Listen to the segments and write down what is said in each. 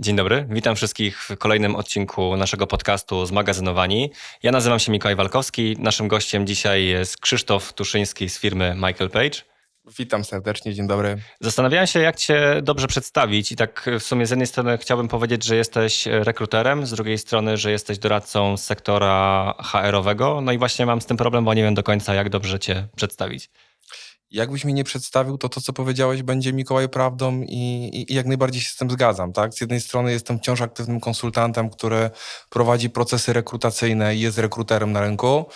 Dzień dobry, witam wszystkich w kolejnym odcinku naszego podcastu Zmagazynowani. Ja nazywam się Mikołaj Walkowski. Naszym gościem dzisiaj jest Krzysztof Tuszyński z firmy Michael Page. Witam serdecznie, dzień dobry. Zastanawiałem się, jak Cię dobrze przedstawić, i tak w sumie z jednej strony chciałbym powiedzieć, że jesteś rekruterem, z drugiej strony, że jesteś doradcą z sektora HR-owego. No i właśnie mam z tym problem, bo nie wiem do końca, jak dobrze Cię przedstawić. Jakbyś mi nie przedstawił, to to, co powiedziałeś, będzie Mikołaj prawdą i, i, i, jak najbardziej się z tym zgadzam. Tak? Z jednej strony jestem wciąż aktywnym konsultantem, który prowadzi procesy rekrutacyjne i jest rekruterem na rynku.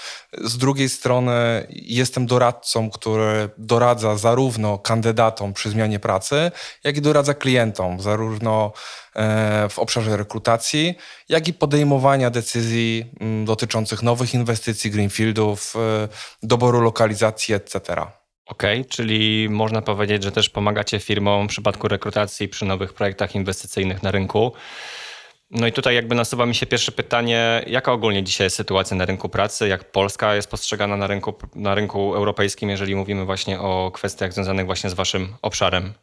Z drugiej strony jestem doradcą, który doradza zarówno kandydatom przy zmianie pracy, jak i doradza klientom, zarówno e, w obszarze rekrutacji, jak i podejmowania decyzji mm, dotyczących nowych inwestycji, greenfieldów, e, doboru lokalizacji, etc. Okej, czyli można powiedzieć, że też pomagacie firmom w przypadku rekrutacji przy nowych projektach inwestycyjnych na rynku. No i tutaj jakby nasuwa mi się pierwsze pytanie, jaka ogólnie dzisiaj jest sytuacja na rynku pracy, jak Polska jest postrzegana na rynku, na rynku europejskim, jeżeli mówimy właśnie o kwestiach związanych właśnie z waszym obszarem?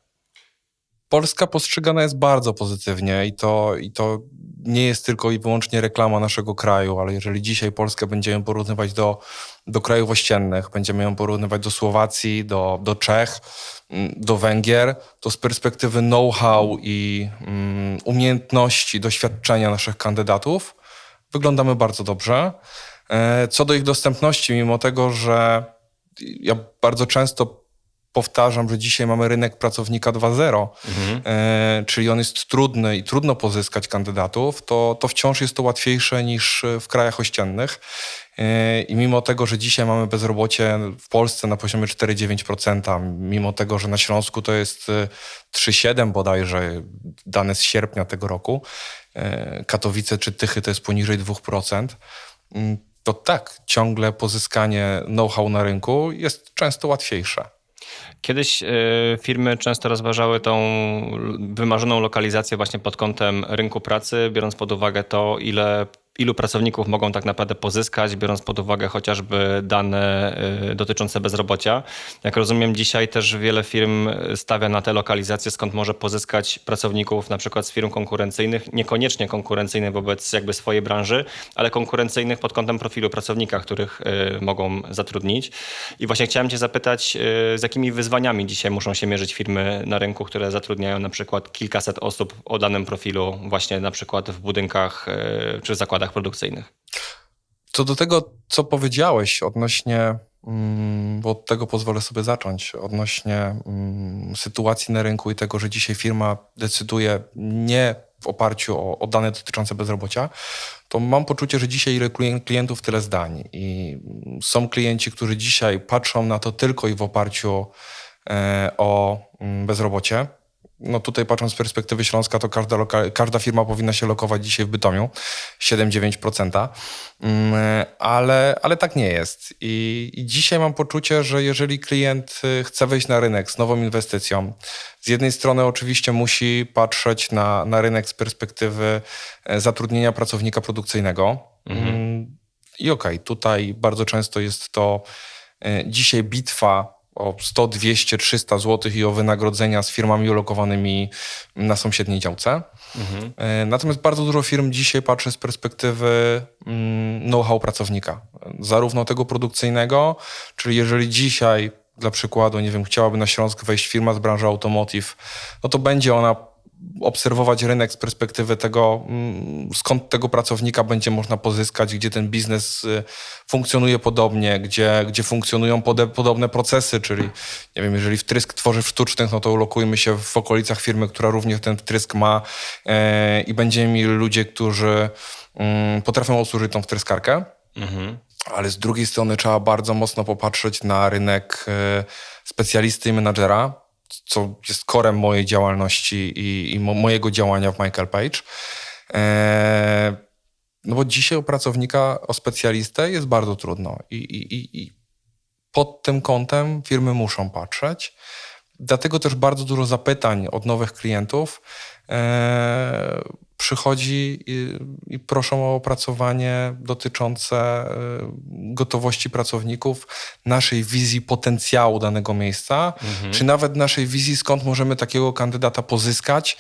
Polska postrzegana jest bardzo pozytywnie i to, i to nie jest tylko i wyłącznie reklama naszego kraju, ale jeżeli dzisiaj Polskę będziemy porównywać do, do krajów ościennych, będziemy ją porównywać do Słowacji, do, do Czech, mm, do Węgier, to z perspektywy know-how i um, umiejętności, doświadczenia naszych kandydatów wyglądamy bardzo dobrze. E, co do ich dostępności, mimo tego, że ja bardzo często powtarzam, że dzisiaj mamy rynek pracownika 2.0, mhm. e, czyli on jest trudny i trudno pozyskać kandydatów, to, to wciąż jest to łatwiejsze niż w krajach ościennych. E, I mimo tego, że dzisiaj mamy bezrobocie w Polsce na poziomie 4,9%, mimo tego, że na Śląsku to jest 3,7% e, bodajże, dane z sierpnia tego roku, e, Katowice czy Tychy to jest poniżej 2%, mm, to tak, ciągle pozyskanie know-how na rynku jest często łatwiejsze. Kiedyś y, firmy często rozważały tą wymarzoną lokalizację właśnie pod kątem rynku pracy, biorąc pod uwagę to, ile ilu pracowników mogą tak naprawdę pozyskać, biorąc pod uwagę chociażby dane y, dotyczące bezrobocia. Jak rozumiem, dzisiaj też wiele firm stawia na te lokalizacje, skąd może pozyskać pracowników na przykład z firm konkurencyjnych, niekoniecznie konkurencyjnych wobec jakby swojej branży, ale konkurencyjnych pod kątem profilu pracownika, których y, mogą zatrudnić. I właśnie chciałem Cię zapytać, y, z jakimi wyzwaniami dzisiaj muszą się mierzyć firmy na rynku, które zatrudniają na przykład kilkaset osób o danym profilu, właśnie na przykład w budynkach czy zakładach produkcyjnych. Co do tego, co powiedziałeś odnośnie, mm, bo od tego pozwolę sobie zacząć, odnośnie mm, sytuacji na rynku i tego, że dzisiaj firma decyduje nie w oparciu o, o dane dotyczące bezrobocia, to mam poczucie, że dzisiaj ile klientów, tyle zdań. I są klienci, którzy dzisiaj patrzą na to tylko i w oparciu e, o mm, bezrobocie no tutaj patrząc z perspektywy Śląska, to każda, każda firma powinna się lokować dzisiaj w Bytomiu, 7-9%, mm, ale, ale tak nie jest. I, I dzisiaj mam poczucie, że jeżeli klient y, chce wejść na rynek z nową inwestycją, z jednej strony oczywiście musi patrzeć na, na rynek z perspektywy e, zatrudnienia pracownika produkcyjnego. Mhm. Mm, I okej, okay, tutaj bardzo często jest to e, dzisiaj bitwa o 100, 200, 300 zł i o wynagrodzenia z firmami ulokowanymi na sąsiedniej działce. Mhm. E, natomiast bardzo dużo firm dzisiaj patrzy z perspektywy mm, know-how pracownika, zarówno tego produkcyjnego, czyli jeżeli dzisiaj dla przykładu, nie wiem, chciałaby na Śląsk wejść firma z branży automotive, no to będzie ona obserwować rynek z perspektywy tego, mm, skąd tego pracownika będzie można pozyskać, gdzie ten biznes y, funkcjonuje podobnie, gdzie, gdzie funkcjonują podobne procesy, czyli nie wiem, jeżeli wtrysk tworzyw sztucznych, no to ulokujmy się w okolicach firmy, która również ten wtrysk ma e, i będziemy mieli ludzie, którzy mm, potrafią usłużyć tą wtryskarkę. Mhm. Ale z drugiej strony trzeba bardzo mocno popatrzeć na rynek e, specjalisty i menadżera, co jest korem mojej działalności i, i mojego działania w Michael Page. E, no bo dzisiaj u pracownika, o specjalistę jest bardzo trudno i, i, i pod tym kątem firmy muszą patrzeć. Dlatego też bardzo dużo zapytań od nowych klientów e, przychodzi i, i, proszą o opracowanie dotyczące e, gotowości pracowników, naszej wizji potencjału danego miejsca, mhm. czy nawet naszej wizji, skąd możemy takiego kandydata pozyskać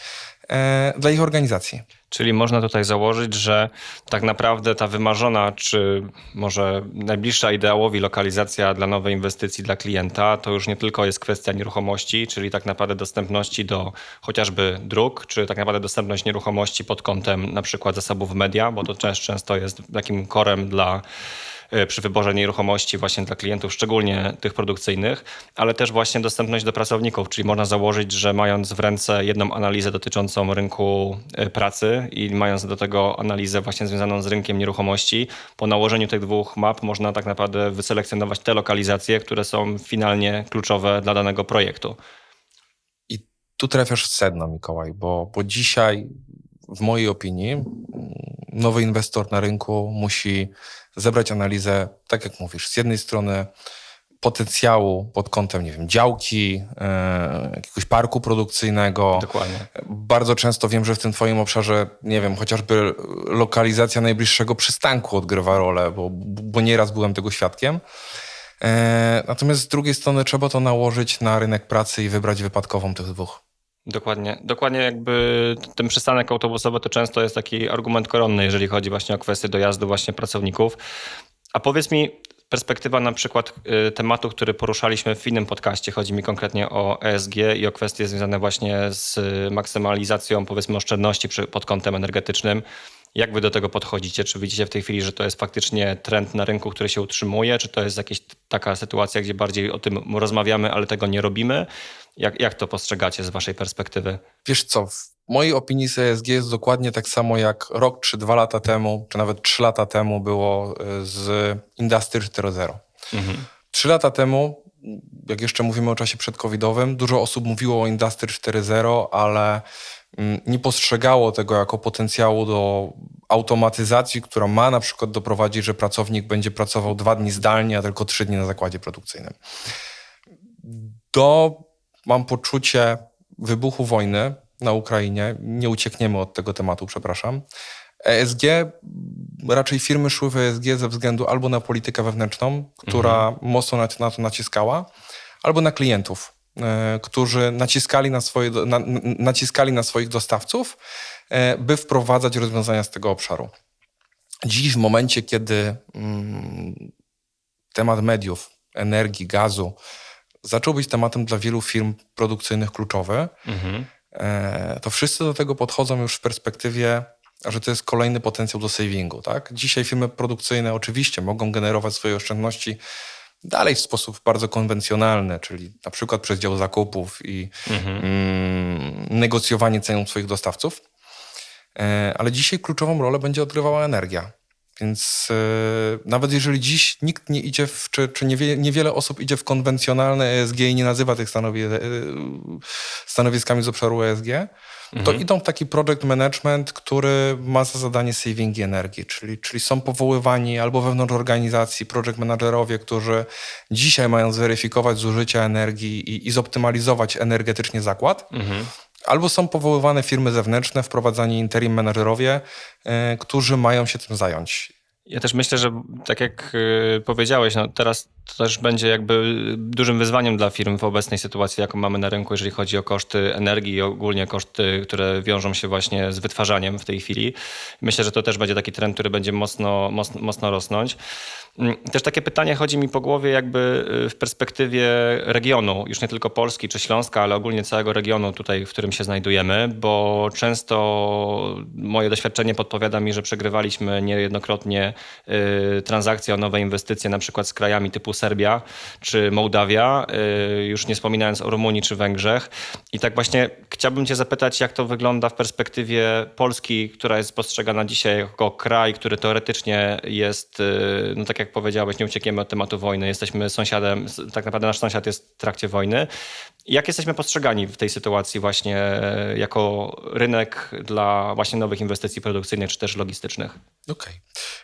dla ich organizacji. Czyli można tutaj założyć, że tak naprawdę ta wymarzona, czy może najbliższa ideałowi lokalizacja dla nowej inwestycji dla klienta, to już nie tylko jest kwestia nieruchomości, czyli tak naprawdę dostępności do chociażby dróg, czy tak naprawdę dostępność nieruchomości pod kątem na przykład zasobów media, bo to też często jest takim korem dla e, przy wyborze nieruchomości właśnie dla klientów, szczególnie tych produkcyjnych, ale też właśnie dostępność do pracowników, czyli można założyć, że mając w ręce jedną analizę dotyczącą rynku e, pracy i mając do tego analizę właśnie związaną z rynkiem nieruchomości, po nałożeniu tych dwóch map można tak naprawdę wyselekcjonować te lokalizacje, które są finalnie kluczowe dla danego projektu. Tu trafiasz w sedno, Mikołaj, bo, bo dzisiaj, w mojej opinii, mm, nowy inwestor na rynku musi zebrać analizę, tak jak mówisz, z jednej strony potencjału pod kątem, nie wiem, działki, e, jakiegoś parku produkcyjnego. Dokładnie. Bardzo często wiem, że w tym twoim obszarze, nie wiem, chociażby lokalizacja najbliższego przystanku odgrywa rolę, bo, bo nieraz byłem tego świadkiem. E, natomiast z drugiej strony trzeba to nałożyć na rynek pracy i wybrać wypadkową tych dwóch. Dokładnie. Dokładnie jakby ten przystanek autobusowy to często jest taki argument koronny, jeżeli chodzi właśnie o kwestię dojazdu właśnie pracowników. A powiedz mi, perspektywa na przykład y, tematu, który poruszaliśmy w innym podcaście, chodzi mi konkretnie o ESG i o kwestie związane właśnie z maksymalizacją powiedzmy oszczędności przy, pod kątem energetycznym. Jak wy do tego podchodzicie? Czy widzicie w tej chwili, że to jest faktycznie trend na rynku, który się utrzymuje? Czy to jest jakaś taka sytuacja, gdzie bardziej o tym rozmawiamy, ale tego nie robimy? Jak, jak to postrzegacie z waszej perspektywy? Wiesz co, w mojej opinii z ESG jest dokładnie tak samo jak rok czy dwa lata temu, czy nawet trzy lata temu było y, z Industry 4.0. Mhm. Trzy lata temu, jak jeszcze mówimy o czasie przedcovidowym, dużo osób mówiło o Industry 4.0, ale mm, nie postrzegało tego jako potencjału do automatyzacji, która ma na przykład doprowadzić, że pracownik będzie pracował dwa dni zdalnie, a tylko trzy dni na zakładzie produkcyjnym. Do, mam poczucie, wybuchu wojny na Ukrainie, nie uciekniemy od tego tematu, przepraszam, ESG, raczej firmy szły w ESG ze względu albo na politykę wewnętrzną, która mocno na, na to naciskała, albo na klientów, e, którzy naciskali na, swoje, na, naciskali na swoich dostawców, e, by wprowadzać rozwiązania z tego obszaru. Dziś, w momencie, kiedy mm, temat mediów, energii, gazu zaczął być tematem dla wielu firm produkcyjnych kluczowy, Mhm. e, to wszyscy do tego podchodzą już w perspektywie, że to jest kolejny potencjał do savingu. Tak? Dzisiaj firmy produkcyjne oczywiście mogą generować swoje oszczędności dalej w sposób bardzo konwencjonalny, czyli na przykład przez dział zakupów i mm, negocjowanie ceną swoich dostawców. E, ale dzisiaj kluczową rolę będzie odgrywała energia. Więc e, nawet jeżeli dziś nikt nie idzie, w, czy, czy niewie, niewiele osób idzie w konwencjonalne ESG i nie nazywa tych stanowi, e, stanowiskami z obszaru ESG, to idą w taki project management, który ma za zadanie savingi energii, czyli, czyli są powoływani albo wewnątrz organizacji project managerowie, którzy dzisiaj mają zweryfikować zużycie energii i, i zoptymalizować energetycznie zakład, albo są powoływane firmy zewnętrzne, wprowadzani interim managerowie, e, którzy mają się tym zająć. Ja też myślę, że tak jak y, powiedziałeś, no teraz to też będzie jakby dużym wyzwaniem dla firm w obecnej sytuacji, jaką mamy na rynku, jeżeli chodzi o koszty energii i ogólnie koszty, które wiążą się właśnie z wytwarzaniem w tej chwili. Myślę, że to też będzie taki trend, który będzie mocno, mocno, mocno rosnąć. Mm, Też takie pytanie chodzi mi po głowie jakby y, w perspektywie regionu, już nie tylko Polski czy Śląska, ale ogólnie całego regionu tutaj, w którym się znajdujemy, bo często moje doświadczenie podpowiada mi, że przegrywaliśmy niejednokrotnie y, transakcje o nowe inwestycje na przykład z krajami typu Serbia czy Mołdawia, y, już nie wspominając o Rumunii czy Węgrzech. I tak właśnie chciałbym cię zapytać, jak to wygląda w perspektywie Polski, która jest postrzegana dzisiaj jako kraj, który teoretycznie jest, y, no tak jak powiedziałeś, nie uciekniemy od tematu wojny, jesteśmy sąsiadem, tak naprawdę nasz sąsiad jest w trakcie wojny. Jak jesteśmy postrzegani w tej sytuacji właśnie e, jako rynek dla właśnie nowych inwestycji produkcyjnych czy też logistycznych? Okej.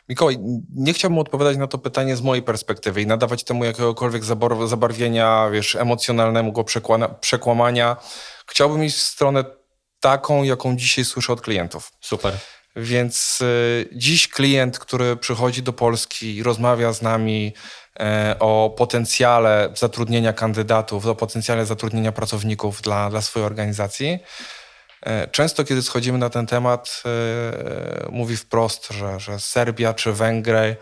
Mikołaj, nie chciałbym odpowiadać na to pytanie z mojej perspektywy i nadawać temu jakiegokolwiek zabarwienia, wiesz, emocjonalnego przekłamania. Chciałbym iść w stronę taką, jaką dzisiaj słyszę od klientów. Super. Więc y, dziś klient, który przychodzi do Polski i rozmawia z nami o potencjale zatrudnienia kandydatów, o potencjale zatrudnienia pracowników dla, dla swojej organizacji, E, Często, kiedy schodzimy na ten temat, e, mówi wprost, że, że Serbia czy Węgry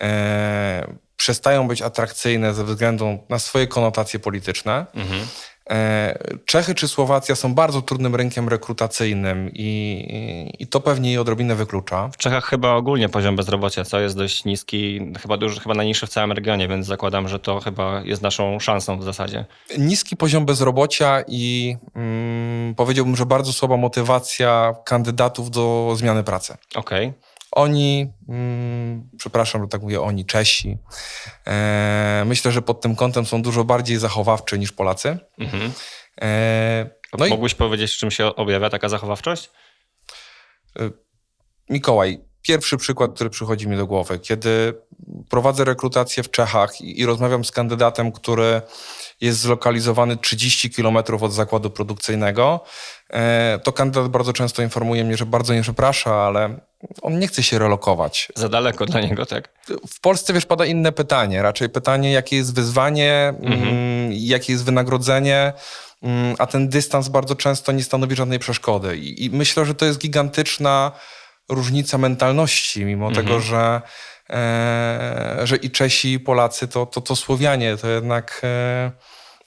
e, przestają być atrakcyjne ze względu na swoje konotacje polityczne. Mhm. E, Czechy czy Słowacja są bardzo trudnym rynkiem rekrutacyjnym i, i to pewnie je odrobinę wyklucza. W Czechach chyba ogólnie poziom bezrobocia, co jest dość niski, chyba duży, chyba najniższy w całym regionie, więc zakładam, że to chyba jest naszą szansą w zasadzie. Niski poziom bezrobocia i mm, powiedziałbym, że bardzo słaba motywacja kandydatów do zmiany pracy. Okej. Oni, mm, przepraszam, że tak mówię, oni, Czesi, e, myślę, że pod tym kątem są dużo bardziej zachowawczy niż Polacy. Mhm. E, no i Mógłbyś powiedzieć, czym się objawia taka zachowawczość? Mikołaj, pierwszy przykład, który przychodzi mi do głowy. Kiedy prowadzę rekrutację w Czechach i, i rozmawiam z kandydatem, który jest zlokalizowany 30 km od zakładu produkcyjnego, e, to kandydat bardzo często informuje mnie, że bardzo nie przeprasza, ale on nie chce się relokować. Za daleko dla niego, tak? W Polsce, wiesz, pada inne pytanie. Raczej pytanie, jakie jest wyzwanie, Mhm. mm, jakie jest wynagrodzenie, mm, a ten dystans bardzo często nie stanowi żadnej przeszkody. I, myślę, że to jest gigantyczna różnica mentalności, mimo Mhm. tego, że, że i Czesi, i Polacy to, to, to Słowianie, to jednak e,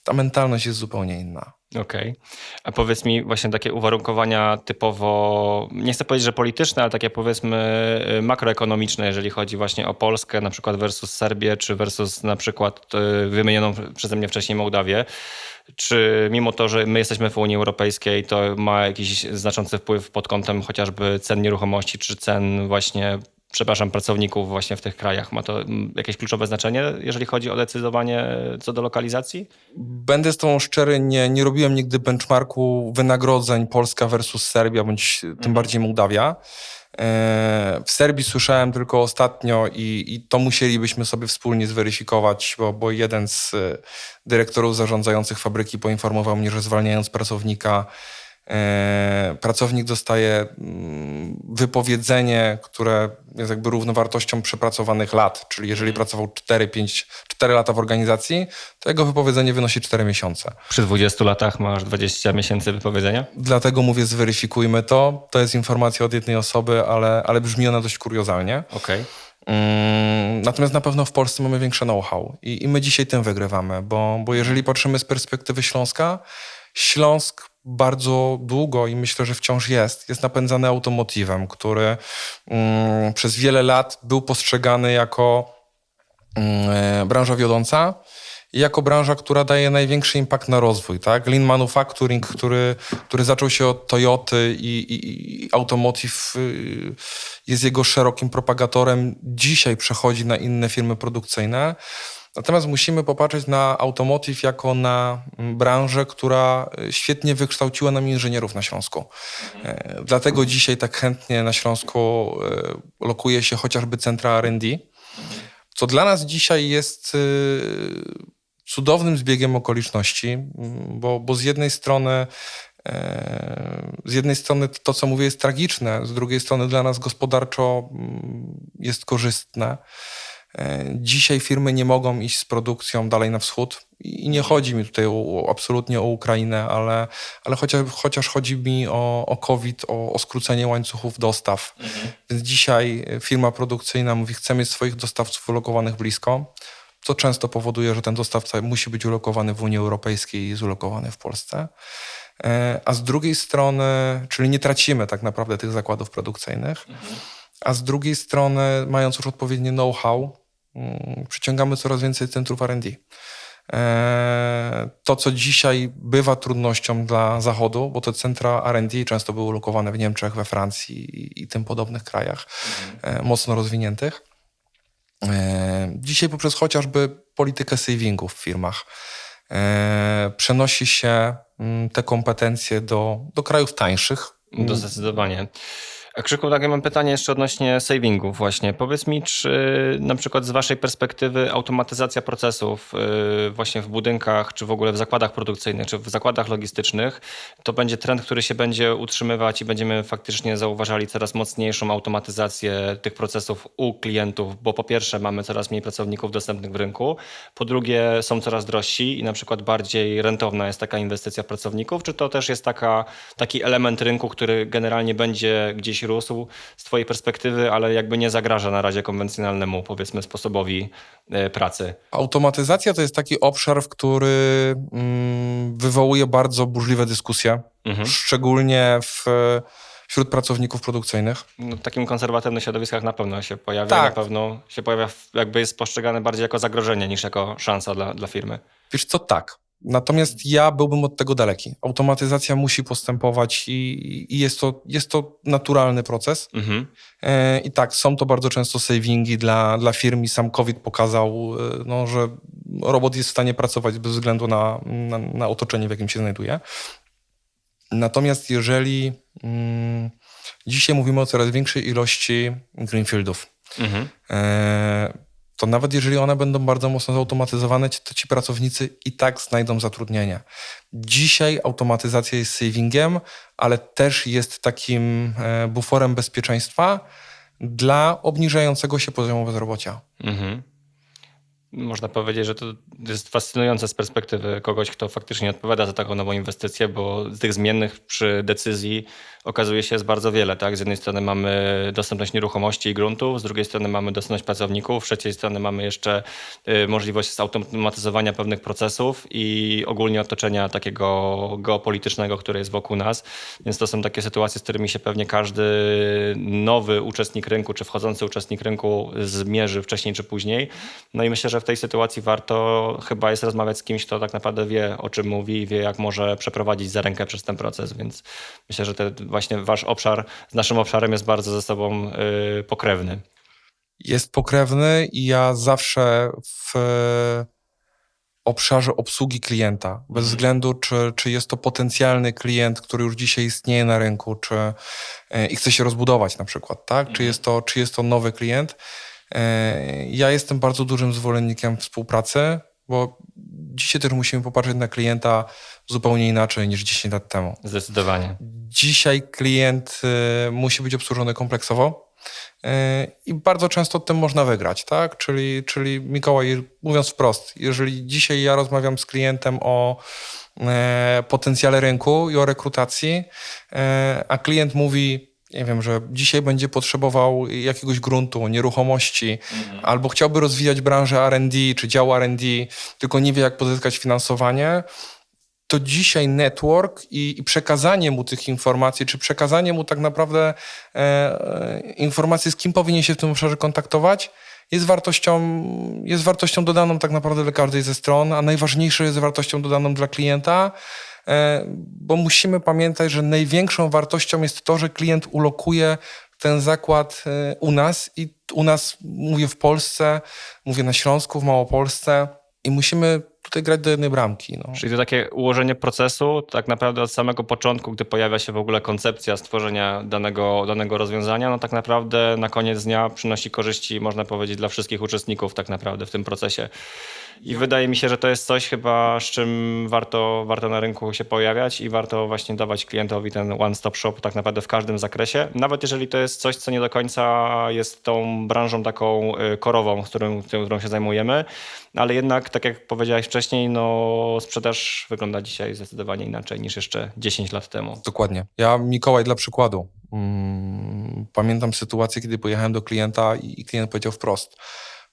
ta mentalność jest zupełnie inna. Okej. A powiedz mi właśnie takie uwarunkowania typowo, nie chcę powiedzieć, że polityczne, ale takie powiedzmy y, makroekonomiczne, jeżeli chodzi właśnie o Polskę, na przykład versus Serbię, czy versus na przykład wymienioną przeze mnie wcześniej Mołdawię. Czy mimo to, że my jesteśmy w Unii Europejskiej, to ma jakiś znaczący wpływ pod kątem chociażby cen nieruchomości, czy cen właśnie, przepraszam, pracowników właśnie w tych krajach? Ma to mm, jakieś kluczowe znaczenie, jeżeli chodzi o decydowanie co do lokalizacji? Będę z tą szczery, nie, nie robiłem nigdy benchmarku wynagrodzeń Polska versus Serbia, bądź tym bardziej Mołdawia. E, W Serbii słyszałem tylko ostatnio i, i to musielibyśmy sobie wspólnie zweryfikować, bo, bo jeden z e, dyrektorów zarządzających fabryki poinformował mnie, że zwalniając pracownika, e, pracownik dostaje mm, wypowiedzenie, które jest jakby równowartością przepracowanych lat, czyli jeżeli pracował 4, 5, 4 lata w organizacji, to jego wypowiedzenie wynosi 4 miesiące. Przy 20 latach masz 20 miesięcy wypowiedzenia? Dlatego mówię, zweryfikujmy to. To jest informacja od jednej osoby, ale, ale brzmi ona dość kuriozalnie. Okej. Mm, Natomiast na pewno w Polsce mamy większe know-how i, i my dzisiaj tym wygrywamy, bo, bo jeżeli patrzymy z perspektywy Śląska, Śląsk bardzo długo i myślę, że wciąż jest, jest napędzany automotivem, który mm, przez wiele lat był postrzegany jako mm, branża wiodąca i jako branża, która daje największy impact na rozwój. Tak? Lean Manufacturing, który, który zaczął się od Toyoty i, i, i Automotive y, jest jego szerokim propagatorem, dzisiaj przechodzi na inne firmy produkcyjne. Natomiast musimy popatrzeć na automotive jako na mm, branżę, która y, świetnie wykształciła nam inżynierów na Śląsku. E, Dlatego dzisiaj tak chętnie na Śląsku e, lokuje się chociażby centra R&D, co dla nas dzisiaj jest cudownym zbiegiem okoliczności, mm, bo, bo z jednej strony e, z jednej strony to, co mówię, jest tragiczne, z drugiej strony dla nas gospodarczo mm, jest korzystne. E, Dzisiaj firmy nie mogą iść z produkcją dalej na wschód i nie chodzi mi tutaj o, absolutnie o Ukrainę, ale, ale chociaż, chociaż chodzi mi o, o COVID, o, o skrócenie łańcuchów dostaw. Więc dzisiaj firma produkcyjna mówi, chcemy mieć swoich dostawców ulokowanych blisko, co często powoduje, że ten dostawca musi być ulokowany w Unii Europejskiej i jest ulokowany w Polsce. E, A z drugiej strony, czyli nie tracimy tak naprawdę tych zakładów produkcyjnych, a z drugiej strony, mając już odpowiednie know-how, przyciągamy coraz więcej centrów R&D. E, To, co dzisiaj bywa trudnością dla Zachodu, bo te centra R&D często były ulokowane w Niemczech, we Francji i, tym podobnych krajach e, mocno rozwiniętych. E, Dzisiaj poprzez chociażby politykę savingu w firmach przenosi się mm, te kompetencje do, do krajów tańszych, To zdecydowanie. Krzyku, takie mam pytanie jeszcze odnośnie savingów właśnie. Powiedz mi, czy na przykład z waszej perspektywy automatyzacja procesów yy, właśnie w budynkach, czy w ogóle w zakładach produkcyjnych, czy w zakładach logistycznych, to będzie trend, który się będzie utrzymywać i będziemy faktycznie zauważali coraz mocniejszą automatyzację tych procesów u klientów, bo po pierwsze mamy coraz mniej pracowników dostępnych w rynku, po drugie są coraz drożsi i na przykład bardziej rentowna jest taka inwestycja w pracowników, czy to też jest taka, taki element rynku, który generalnie będzie gdzieś rósł z twojej perspektywy, ale jakby nie zagraża na razie konwencjonalnemu, powiedzmy, sposobowi e, pracy? Automatyzacja to jest taki obszar, w który mm, wywołuje bardzo burzliwe dyskusje, Mhm. szczególnie w, wśród pracowników produkcyjnych. No, w takim konserwatywnych środowiskach na pewno się pojawia, Tak. na pewno się pojawia, jakby jest postrzegane bardziej jako zagrożenie niż jako szansa dla, dla firmy. Wiesz co, tak. Natomiast ja byłbym od tego daleki. Automatyzacja musi postępować i, i jest, to, jest to naturalny proces. Mhm. E, I tak, są to bardzo często savingi dla, dla firm i sam COVID pokazał, e, no, że robot jest w stanie pracować bez względu na, na, na otoczenie, w jakim się znajduje. Natomiast jeżeli mm, dzisiaj mówimy o coraz większej ilości greenfieldów, Mhm. e, to nawet jeżeli one będą bardzo mocno zautomatyzowane, to ci pracownicy i tak znajdą zatrudnienie. Dzisiaj automatyzacja jest savingiem, ale też jest takim e, buforem bezpieczeństwa dla obniżającego się poziomu bezrobocia. Mhm. Można powiedzieć, że to jest fascynujące z perspektywy kogoś, kto faktycznie odpowiada za taką nową inwestycję, bo z tych zmiennych przy decyzji okazuje się jest bardzo wiele. Tak? Z jednej strony mamy dostępność nieruchomości i gruntów, z drugiej strony mamy dostępność pracowników, z trzeciej strony mamy jeszcze y, możliwość zautomatyzowania pewnych procesów i ogólnie otoczenia takiego geopolitycznego, które jest wokół nas. Więc to są takie sytuacje, z którymi się pewnie każdy nowy uczestnik rynku, czy wchodzący uczestnik rynku zmierzy wcześniej czy później. No i myślę, że w tej sytuacji warto chyba jest rozmawiać z kimś, kto tak naprawdę wie, o czym mówi i wie, jak może przeprowadzić za rękę przez ten proces, więc myślę, że te, właśnie wasz obszar z naszym obszarem jest bardzo ze sobą y, pokrewny. Jest pokrewny i ja zawsze w obszarze obsługi klienta, bez względu czy, czy jest to potencjalny klient, który już dzisiaj istnieje na rynku, czy e, i chce się rozbudować na przykład, tak? Czy, jest to, czy jest to nowy klient. Ja jestem bardzo dużym zwolennikiem współpracy, bo dzisiaj też musimy popatrzeć na klienta zupełnie inaczej niż 10 lat temu. Zdecydowanie. Dzisiaj klient y, musi być obsłużony kompleksowo y, i bardzo często tym można wygrać, tak? Czyli, czyli Mikołaj, mówiąc wprost, jeżeli dzisiaj ja rozmawiam z klientem o e, potencjale rynku i o rekrutacji, e, a klient mówi, nie wiem, że dzisiaj będzie potrzebował jakiegoś gruntu, nieruchomości, albo chciałby rozwijać branżę RD czy dział RD, tylko nie wie, jak pozyskać finansowanie, to dzisiaj network i, i przekazanie mu tych informacji, czy przekazanie mu tak naprawdę e, e, informacji, z kim powinien się w tym obszarze kontaktować, jest wartością, jest wartością dodaną tak naprawdę dla każdej ze stron, a najważniejsze jest wartością dodaną dla klienta, bo musimy pamiętać, że największą wartością jest to, że klient ulokuje ten zakład e, u nas i u nas, mówię w Polsce, mówię na Śląsku, w Małopolsce i musimy tutaj grać do jednej bramki. No. Czyli to takie ułożenie procesu tak naprawdę od samego początku, gdy pojawia się w ogóle koncepcja stworzenia danego, danego rozwiązania, no tak naprawdę na koniec dnia przynosi korzyści, można powiedzieć, dla wszystkich uczestników tak naprawdę w tym procesie. I wydaje mi się, że to jest coś chyba, z czym warto, warto na rynku się pojawiać i warto właśnie dawać klientowi ten one-stop shop tak naprawdę w każdym zakresie. Nawet jeżeli to jest coś, co nie do końca jest tą branżą taką y, korową, z którą, którą się zajmujemy, ale jednak, tak jak powiedziałeś wcześniej, no sprzedaż wygląda dzisiaj zdecydowanie inaczej niż jeszcze 10 lat temu. Dokładnie. Ja, Mikołaj, dla przykładu. Mm, pamiętam sytuację, kiedy pojechałem do klienta i i klient powiedział wprost: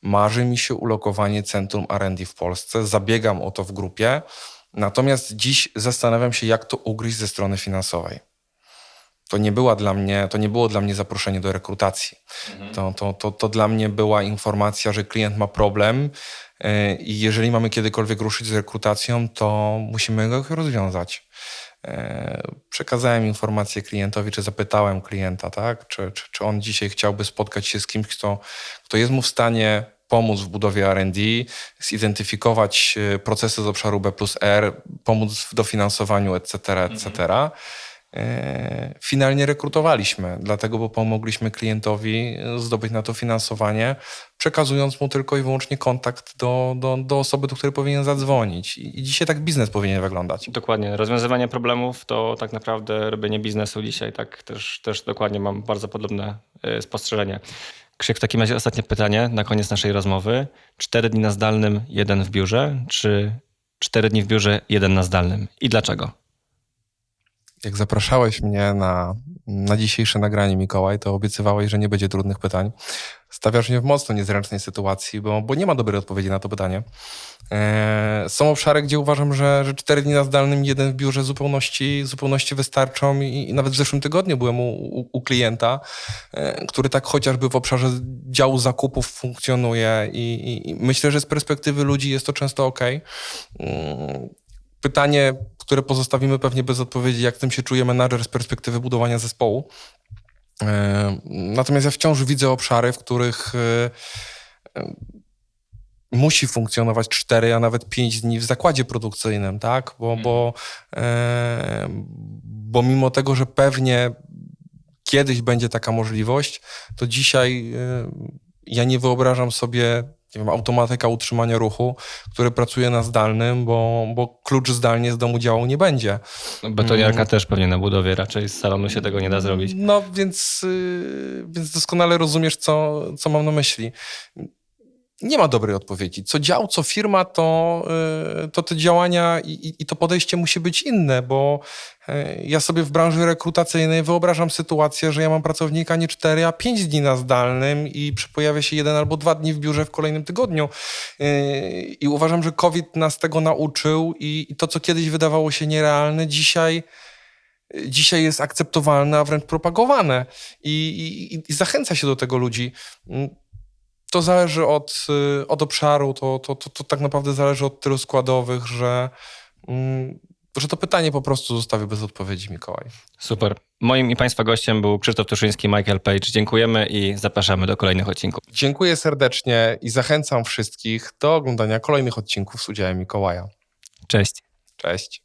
Marzy mi się ulokowanie centrum RD w Polsce, zabiegam o to w grupie, natomiast dziś zastanawiam się, jak to ugryźć ze strony finansowej. To nie, była dla mnie, to nie było dla mnie zaproszenie do rekrutacji. To, to, to, to dla mnie była informacja, że klient ma problem yy, i jeżeli mamy kiedykolwiek ruszyć z rekrutacją, to musimy go rozwiązać. Przekazałem informację klientowi, czy zapytałem klienta, tak? czy, czy, czy on dzisiaj chciałby spotkać się z kimś, kto, kto jest mu w stanie pomóc w budowie RD, zidentyfikować e, procesy z obszaru B plus R, pomóc w dofinansowaniu, etc., etc. finalnie rekrutowaliśmy, dlatego, bo pomogliśmy klientowi zdobyć na to finansowanie, przekazując mu tylko i wyłącznie kontakt do, do, do osoby, do której powinien zadzwonić. I, dzisiaj tak biznes powinien wyglądać. Dokładnie. Rozwiązywanie problemów to tak naprawdę robienie biznesu dzisiaj. Tak też, też dokładnie mam bardzo podobne y, spostrzeżenie. Krzyk, w takim razie ostatnie pytanie na koniec naszej rozmowy. Cztery dni na zdalnym, jeden w biurze, czy cztery dni w biurze, jeden na zdalnym? I dlaczego? Jak zapraszałeś mnie na, na dzisiejsze nagranie, Mikołaj, to obiecywałeś, że nie będzie trudnych pytań. Stawiasz mnie w mocno niezręcznej sytuacji, bo, bo nie ma dobrej odpowiedzi na to pytanie. E, są obszary, gdzie uważam, że, że cztery dni na zdalnym, jeden w biurze zupełności, zupełności wystarczą i, i nawet w zeszłym tygodniu byłem u, u, u klienta, e, który tak chociażby w obszarze działu zakupów funkcjonuje i, i, i myślę, że z perspektywy ludzi jest to często ok. Pytanie, które pozostawimy pewnie bez odpowiedzi, jak tym się czuje menadżer z perspektywy budowania zespołu. E, Natomiast ja wciąż widzę obszary, w których e, e, musi funkcjonować 4, a nawet 5 dni w zakładzie produkcyjnym, tak? Bo, bo, e, bo mimo tego, że pewnie kiedyś będzie taka możliwość, to dzisiaj ja nie wyobrażam sobie nie wiem, automatyka utrzymania ruchu, który pracuje na zdalnym, bo, bo klucz zdalnie z domu działał nie będzie. No, Betoniarka też pewnie na budowie, raczej z salonu się tego nie da zrobić. No więc, yy, więc doskonale rozumiesz, co, co mam na myśli. Nie ma dobrej odpowiedzi. Co dział, co firma, to, yy, to te działania i, i- to podejście musi być inne, bo yy, ja sobie w branży rekrutacyjnej wyobrażam sytuację, że ja mam pracownika nie 4, a 5 dni na zdalnym i pojawia się jeden albo dwa dni w biurze w kolejnym tygodniu. Yy, I uważam, że COVID nas tego nauczył i, i to, co kiedyś wydawało się nierealne, dzisiaj dzisiaj jest akceptowalne, a wręcz propagowane i, i, i zachęca się do tego ludzi. To zależy od, y, od obszaru, to, to, to, to tak naprawdę zależy od tylu składowych, że, mm, że to pytanie po prostu zostawię bez odpowiedzi, Mikołaj. Super. Moim i Państwa gościem był Krzysztof Tuszyński, Michael Page. Dziękujemy i zapraszamy do kolejnych odcinków. Dziękuję serdecznie i zachęcam wszystkich do oglądania kolejnych odcinków z udziałem Mikołaja. Cześć. Cześć.